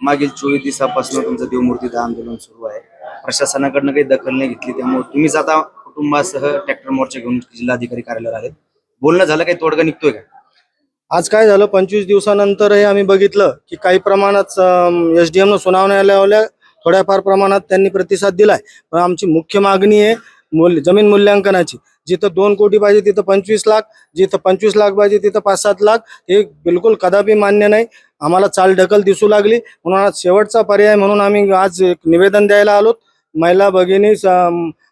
मागील चोवीस दिवसापासून तुमचं देवमूर्तीचं आंदोलन सुरू आहे. प्रशासनाकडनं काही दखल नाही घेतली त्यामुळे तुम्हीच आता कुटुंबासह ट्रॅक्टर मोर्चा घेऊन जिल्हाधिकारी कार्यालयावर आले बोलणं झालं काही तोडगा निघतोय का? आज काय झालं पंचवीस दिवसानंतर हे आम्ही बघितलं की काही प्रमाणात एस डी एमनं सुनावण्या लावल्या थोड्याफार प्रमाणात त्यांनी प्रतिसाद दिलाय. पण आमची मुख्य मागणी आहे मूल्य जमीन मूल्यांकनाची. जिथं दोन कोटी पाहिजे तिथं पंचवीस लाख जिथं पंचवीस लाख पाहिजे तिथं पाच सात लाख. हे बिलकुल कदापि मान्य नाही. आम्हाला चाल ढकल दिसू लागली. म्हणून आज शेवटचा पर्याय म्हणून आम्ही आज एक निवेदन द्यायला आलो महिला भगिनी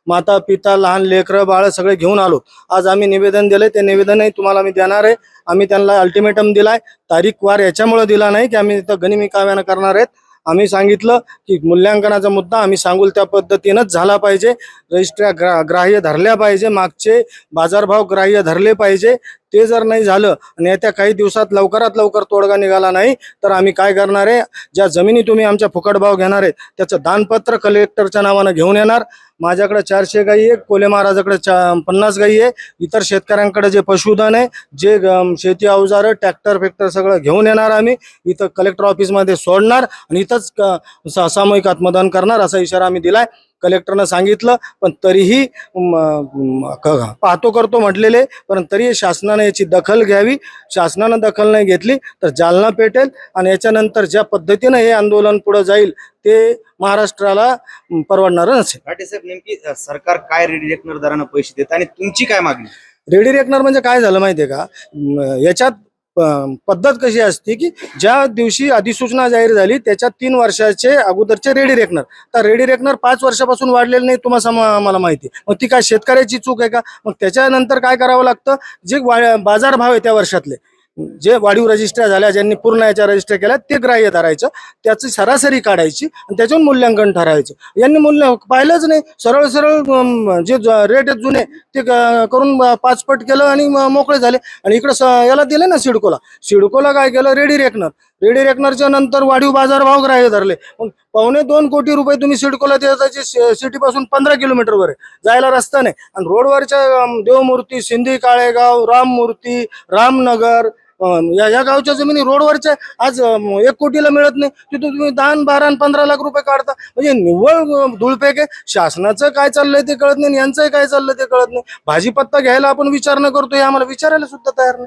माता पिता लहान लेकरं बाळ सगळे घेऊन आलो आज आम्ही निवेदन दिलंय. ते निवेदनही तुम्हाला मी देणार आहे. आम्ही त्यांना अल्टिमेटम दिलाय. तारीख वार याच्यामुळे दिला नाही की आम्ही तिथं गनिमी काव्यानं करणार आहेत. आम्ही सांगितलं की मूल्यांकनाचा मुद्दा आम्ही सांगूल त्या पद्धतीनंच झाला पाहिजे. रजिस्ट्र्या ग्रा ग्राह्य धरल्या पाहिजे. मागचे बाजारभाव ग्राह्य धरले पाहिजे. ते जर नाही झालं आणि येत्या काही दिवसात लवकरात लवकर तोडगा निघाला नाही तर आम्ही काय करणार आहे? ज्या जमिनी तुम्ही आमच्या फुकट भाव घेणार आहे त्याचं दानपत्र कलेक्टरच्या नावानं घेऊन येणार. माझ्याकडे चारशे गाई आहे कोले महाराजाकडे चा पन्नास गाई आहे. इतर शेतकऱ्यांकडे जे पशुधन आहे जे शेती अवजारं ट्रॅक्टर फॅक्टर सगळं घेऊन येणार आम्ही. इथं कलेक्टर ऑफिसमध्ये सोडणार आणि इथंच सामूहिक आत्मदान करणार असा इशारा आम्ही दिलाय. कलेक्टरनं सांगितलं पण तरीही पाहतो करतो म्हटलेले पण तरी शासनाने याची दखल घ्यावी. शासनानं दखल नाही घेतली तर जालना पेटेल आणि याच्यानंतर ज्या पद्धतीनं हे आंदोलन पुढे जाईल ते महाराष्ट्राला परवडणारं नसेल. साहेब नेमकी सरकार काय रेडिएक्टर दरानं पैसे देत आणि तुमची काय मागणी? रेडी रेकनर म्हणजे काय झालं माहितीये का? याच्यात पद्धत कशी असते की ज्या दिवशी अधिसूचना जाहीर झाली त्याच्या तीन वर्षाचे अगोदरचे रेडी रेकनर. तर रेडी रेकनर पाच वर्षापासून वाढलेले नाही तुम्हाला मला माहिती मग ती काय शेतकऱ्याची चूक आहे का? मग त्याच्यानंतर काय करावं लागतं? जे बाजार बाजारभाव आहे त्या वर्षातले जे वाढीव रजिस्ट्र्या झाल्या ज्यांनी पूर्ण याच्या रजिस्ट्र्या केल्या ते ग्राह्य धरायचं त्याची सरासरी काढायची आणि त्याच्यावर मूल्यांकन ठरायचं. यांनी मूल्य पाहिलंच नाही. सरळ सरळ जे रेट आहेत जुने ते करून पाचपट केलं आणि मोकळे झाले. आणि इकडं स- याला दिले ना सिडकोला. सिडकोला काय केलं? Ready reckoner. रेडी रेकनरच्या नंतर वाढीव बाजारभाव ग्राह्य धरले. मग पावणे दोन कोटी रुपये तुम्ही सिडकोला देता जे सिटीपासून पंधरा किलोमीटरवर आहे. जायला रस्ता नाही. आणि रोडवरच्या देवमूर्ती सिंधी काळेगाव राममूर्ती रामनगर या या गावच्या जमिनी रोडवरच्या आज एक कोटीला मिळत नाही. तिथं तुम्ही दहा बारा पंधरा लाख रुपये काढता. म्हणजे निव्वळ धुळपेक आहे. शासनाचं काय चाललंय ते कळत नाही यांचंही काय चाललंय ते कळत नाही. भाजीपत्ता घ्यायला आपण विचार न करतो हे आम्हाला विचारायला सुद्धा तयार नाही.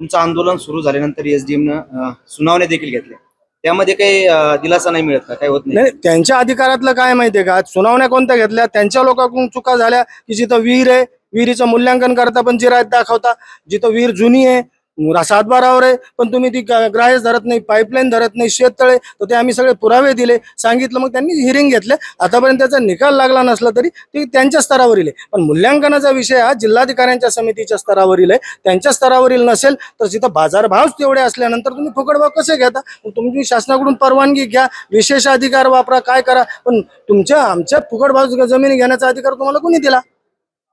तुमचं आंदोलन सुरू झाल्यानंतर एसडीएम न सुनावण्या देखील घेतल्या त्यामध्ये काही दिलासा नाही मिळत का? काही होत नाही? नाही त्यांच्या अधिकारातलं काय माहितीये का? सुनावण्या कोणत्या घेतल्या? त्यांच्या लोकांकडून चुका झाल्या की जिथं विहीर आहे विहिरीचं मूल्यांकन करता पण जिरायत दाखवता. जिथं विहीर जुनी आहे मुरा- सातबारावर आहे पण तुम्ही ती ग- ग्राह्य धरत नाही पाईपलाईन धरत नाही शेततळे तर ते आम्ही सगळे पुरावे दिले. सांगितलं मग त्यांनी हिअरिंग घेतले. आतापर्यंत त्याचा निकाल लागला नसला तरी ते त्यांच्या स्तरावरील आहे पण मूल्यांकनाचा विषय हा जिल्हाधिकाऱ्यांच्या समितीच्या स्तरावरील आहे त्यांच्या स्तरावरील नसेल तर तिथं बाजारभावच तेवढे असल्यानंतर तुम्ही फुकटभाव कसे घेता? मग तुम्ही शासनाकडून परवानगी घ्या विशेष अधिकार वापरा काय करा? पण तुमच्या आमच्या फुकटभाव जमिनी घेण्याचा अधिकार तुम्हाला कोणी दिला?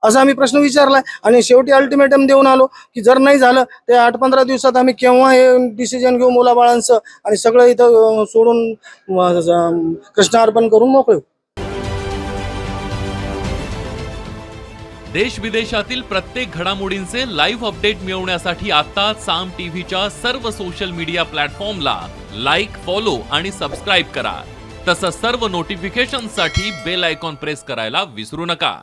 असा आम्ही प्रश्न विचारलाय. आणि शेवटी अल्टिमेटम देऊन आलो की जर नाही झालं ते आठ पंधरा दिवसात आम्ही केव्हा हे डिसिजन घेऊ मुलाबाळांचं? आणि सगळं इथं सोडून कृष्णार्पण करून मोकळे. देश विदेशातील प्रत्येक घडामोडींचे लाईव्ह अपडेट मिळवण्यासाठी आता साम टीव्हीच्या सर्व सोशल मीडिया प्लॅटफॉर्मला लाईक फॉलो आणि सबस्क्राईब करा. तसंच सर्व नोटिफिकेशनसाठी बेल आयकॉन प्रेस करायला विसरू नका.